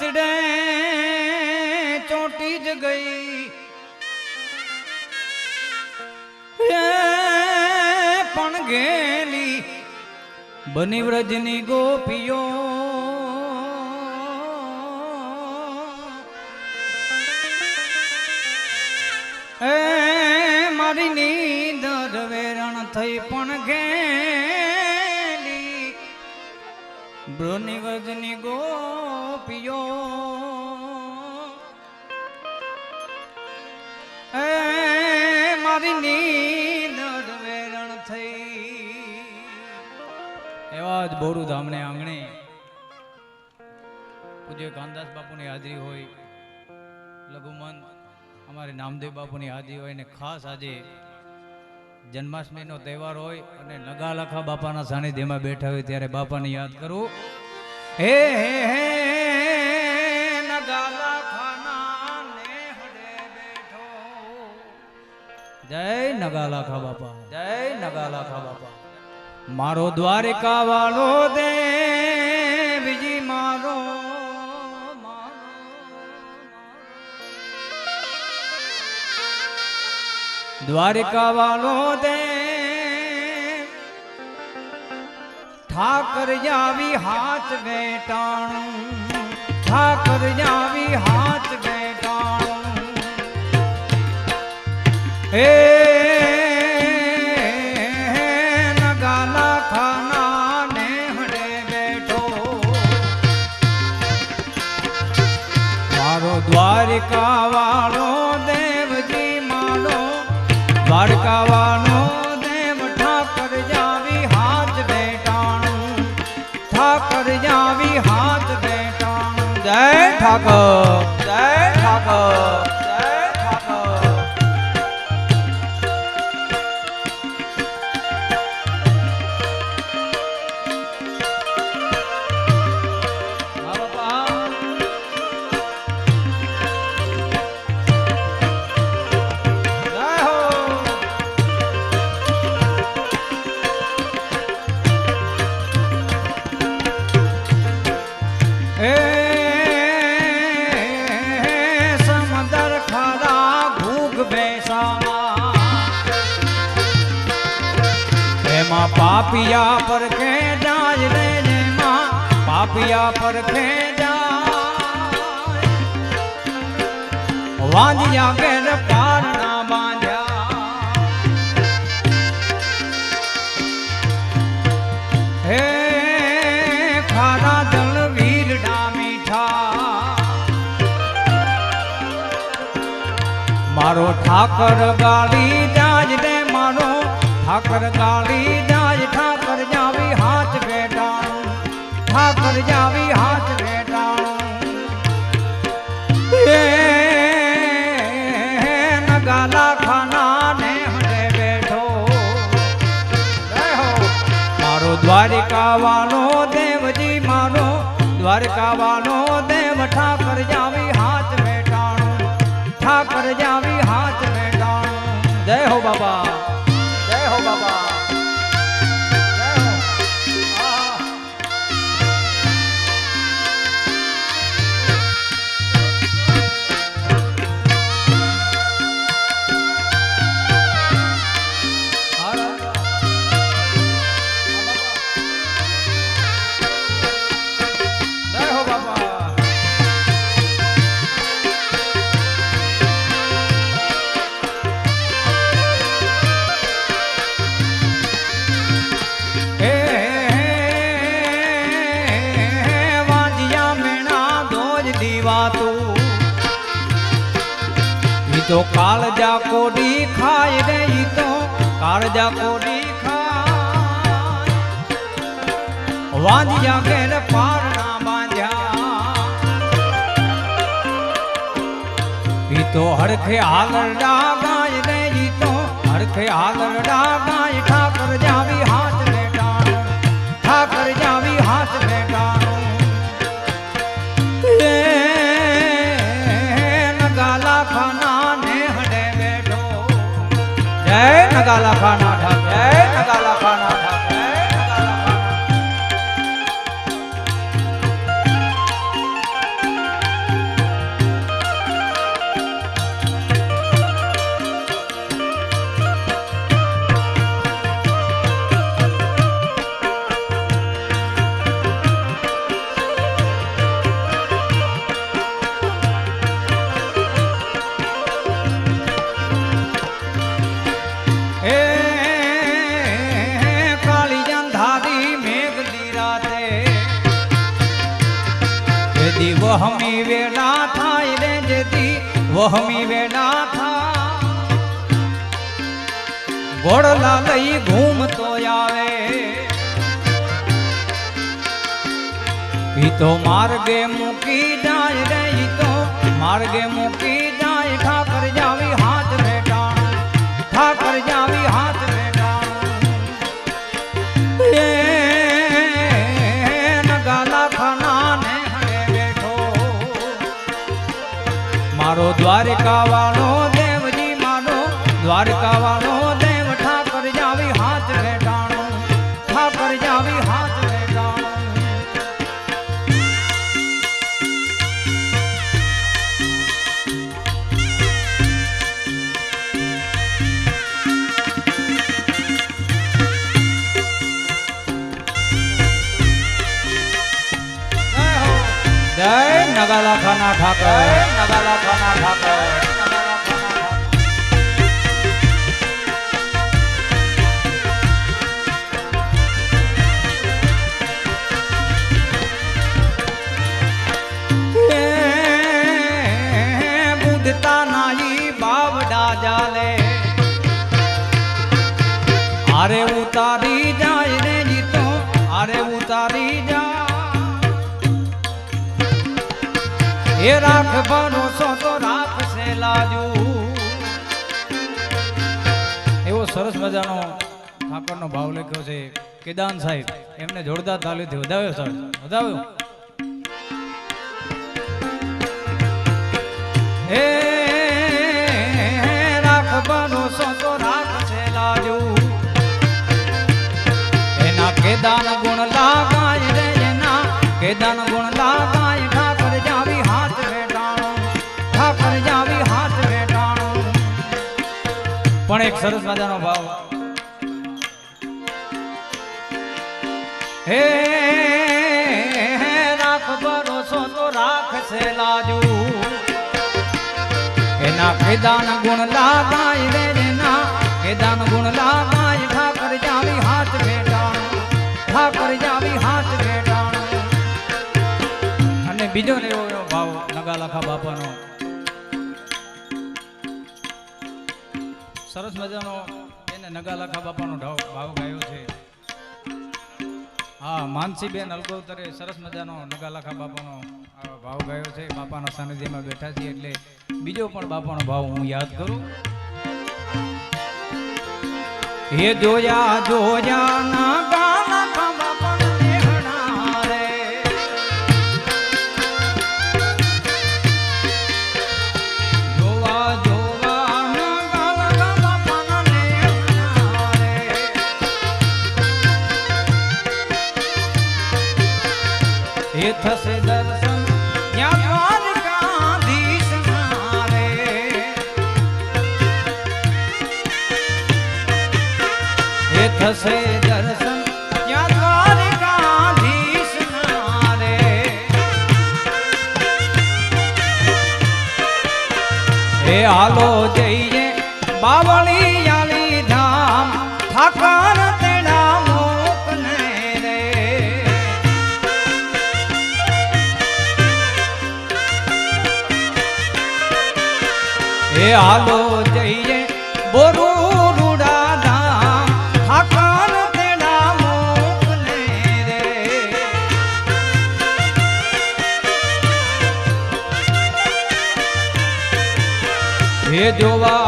ચિતડે ચોટી જ ગઈ. પણ ગેલી બની વ્રજની ગોપીઓ. એ મારી નીંદર વેરણ થઈ પણ ગેલી બ્રોની વ્રજની ગોપીઓ એ મારી નીંદ વેરણ થઈ. એવા જ બોરુ ધામને આંગણે પૂજ્ય કાનદાસ બાપુની હાજરી હોય. લઘુમન, અમારે નામદેવ બાપુની હાજરી હોય ને ખાસ આજે જન્માષ્ટમીનો તહેવાર હોય અને નગાલખા બાપાના સાનિધ્યમાં બેઠા હોય ત્યારે બાપાને યાદ કરું. હે હે હે જય નગાલાખા બાપા. જય નગાલાખા બાપા. મારો દ્વારકા વાળો દે, બીજી મારો દ્વારિકા વાળો દે, ઠાકર જાવી હાથ બેટાણું ઠાકર જાવી હાથ બેટાણું દ્વારિકા વાળો દેવજી મારો દ્વારકા વાળો દેવ ઠાકર જાવી હાથ બેટાણું, ઠાકર જાવી હાથ બેટાણું. જય ઠાકર જય ઠાકર. પાપિયા પર ખેડાય રે જેમાં પાપિયા પર ખેડાય વાંજ્યા ઘેર પારણા બાંધ્યા હે ખારા જલ વીરડા મીઠા. મારો ઠાકર ગાળી જાજ રે મારો ઠાકર ગાળી ઠાકર જાવી હાથ બેટાણું એ નગાલા ખાના ને હડે બેઠો હો. મારો દ્વારિકા વાળો દેવજી મારો દ્વારકા વાળો દેવ ઠાકર જાવી હાથ બેટાણો ઠાકર જાવી હાથ બેટાણો જય હો બાબા તો કાળજા કોડી ખાય રે તો કાળજા કોડી ખાય. વાંજિયા ઘેર પારણા બાંધ્યા. તો હરખે હાલરડા ગાય રે તો હરખે ડા ગાય ઠાકર જાવી હાથ બેટાણું ઠાકર જાવી હાથ નગાલા ખાના ઠાકે નગાલા ખાના. વહમી વેલા થાય રે જેદી વહમી વેલા થાય ઘોડલા લઈ ઘૂમતો આવે ઈ તો માર્ગે મૂકી જાય રે ઈ તો માર્ગે મૂકી દ્વારકા જય નગાલા ખાના ઠાકર નગાલા ખાના ઠાકર અરે ઉતારી જાય રે જીતો અરે ઉતારી એ રાખ છો તો રાખશે લાજુ. એવો સરસ મજાનો ઠાકોરનો ભાવ લખ્યો છે કેદાન સાહેબ. એમને જોરદાર તાલીથી વધાવ્યો સર વધાવ્યો. હે રાખ છો તો રાખશે લાજુ. એના કેદાન ગુણ લાગાય રે એના. કેદાન ગુણ લાગાય પણ એક સરસ મજાનો ભાવ. હે રાખ ભરોસો તો રાખશે લાજુ. એના કેદાન ગુણ લાગાય રે એના કેદાન ગુણ લાગાય ઠાકર જાવી હાથ ભેટાણો ઠાકર જાવી હાથ ભેટાણો અને બીજો ને એવો ભાવ નગાલાખા બાપાનો. સરસ મજાનો એને નગાલાખા બાપાનો ભાવ ગાયો છે. હા, માનસીબેન અલગોતરે સરસ મજાનો નગાલાખા બાપાનો ભાવ ગાયો છે. બાપાના સાનિધ્યમાં બેઠા છીએ એટલે બીજો પણ બાપાનો ભાવ હું યાદ કરું. હે જોયા જોયા ના થશે દર્શન ત્યાં દ્વારકાધીશ દ્વારકાધીશ મારે હાલો જઈએ બાવળી એ હાલો જઈએ બોરુ હે જોવા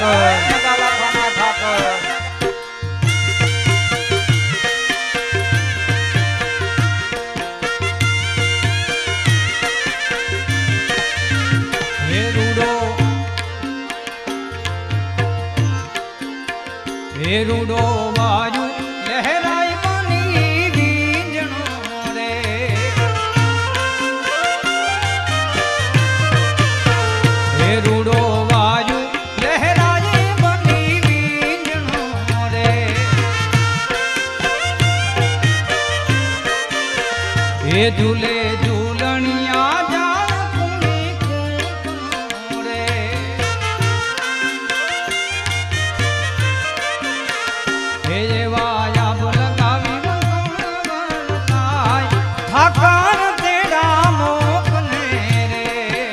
ઠાકર રૂડો મોકલે રે.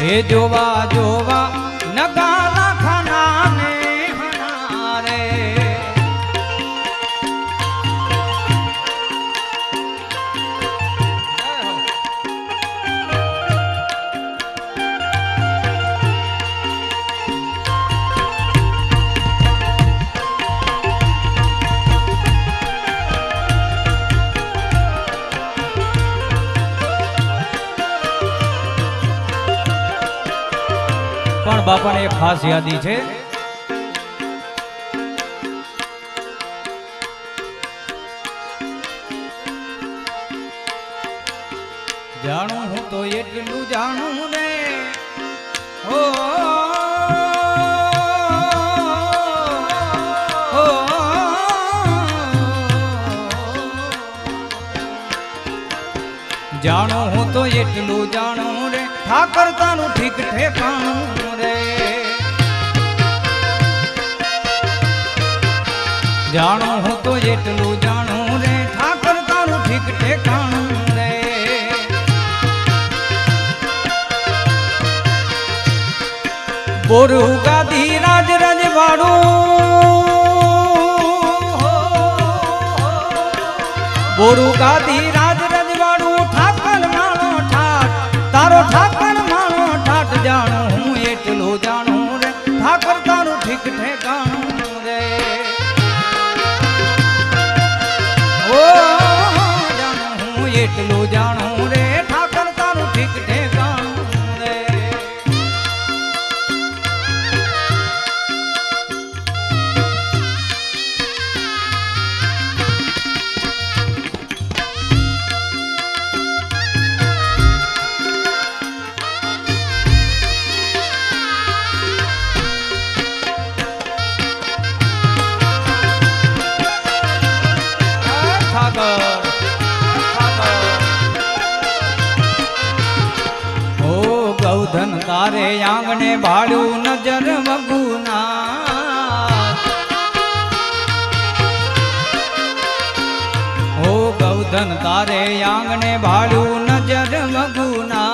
હે જોવા જોવા પણ બાપાને એક ખાસ યાદી છે જાણું હું તો એટલું જાણું ને ઓ જાણો હું તો એટલું જાણું રે ઠાકર તારું ઠીક ઠેકાણું જાણું હું તો એટલું જાણું રે, ઠાકર તારું ઠીક ઠેકાણું રે. બોરું ગાદી રાજ રજવાડું. બોરું ગાદી હું એટલું જાણું તારે આંગણે ભાડું નજર મગુના. હો ગૌધન તારે આંગણે ભાડું નજર મગુના.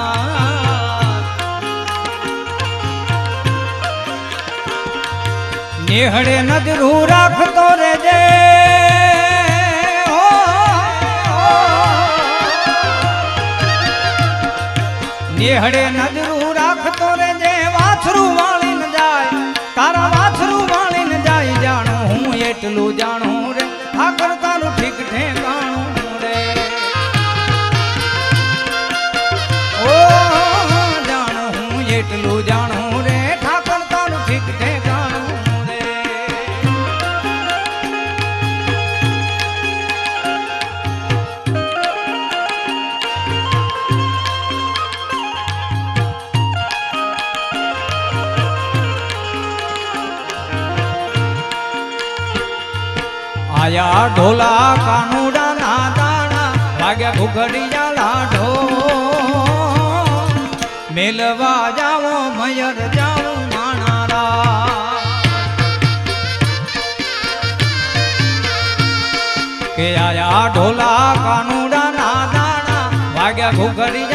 નિહળે નજરું રાખતો રેજે હો, નેહળે નજરું રાખતો રેજે વાછરું વાળીને જાય, તારા વાછરું વાળીને જાય જાણું હું એટલું જાણું આયા ઢોલા કાનુડા ના દાણા લાગ્યા ઘુઘડિયા લાઢો મેલવા જાવો મયર જાવો માણારા. કે આયા ઢોલા કાનુડા ના દાણા વાગ્યા ઘુઘડિયા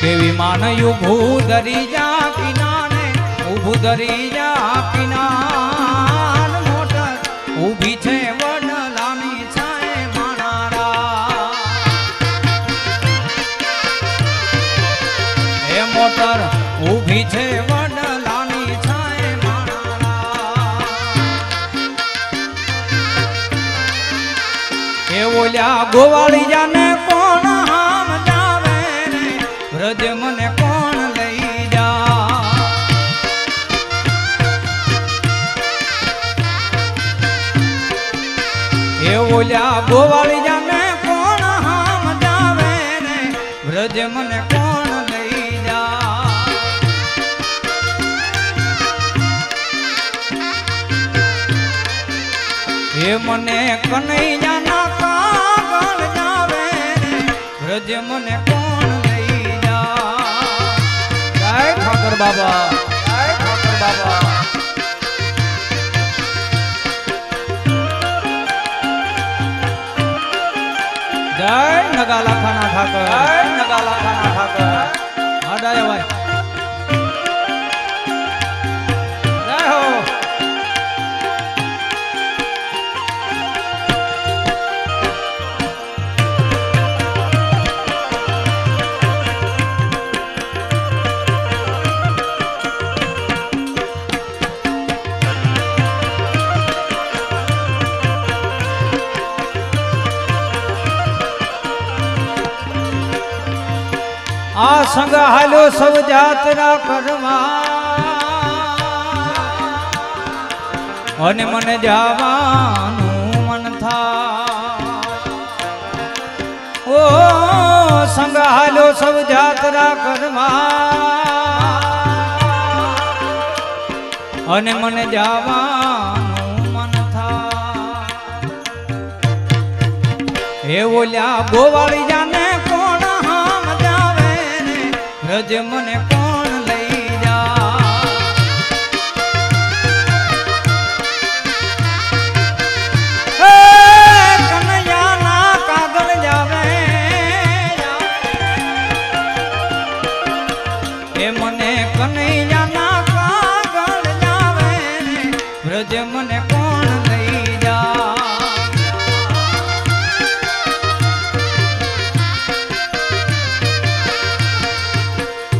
કેવી ઉભું ધરી જા કિનાને, ઉભું ધરી જા કિનાન મોટર. ઊભી છે વડલાની છાએ માણારા. એ મોટર ઊભી છે વડલાની છાએ માણારા. એ ઓલ્યા ગોવાળિયાને એ ઓલ્યા ગોવાળી જાને કોણ હામ જાવે ને વ્રજ મને કોણ લઈ જા? હે મને કનૈયાના કાગળ જાવે ને વ્રજ મને કોણ લઈ જા? જય ઠાકર બાબા, જય ઠાકર બાબા. નગાલા આ સંગ હાલ્યો સૌ જાતના કરવા અને મને જવાનું મન થા ઓ સંગ હાલ્યો સૌ જાતના કરવા અને મને જવાનું મન થા હે ઓલ્યા ગોવાળી જાને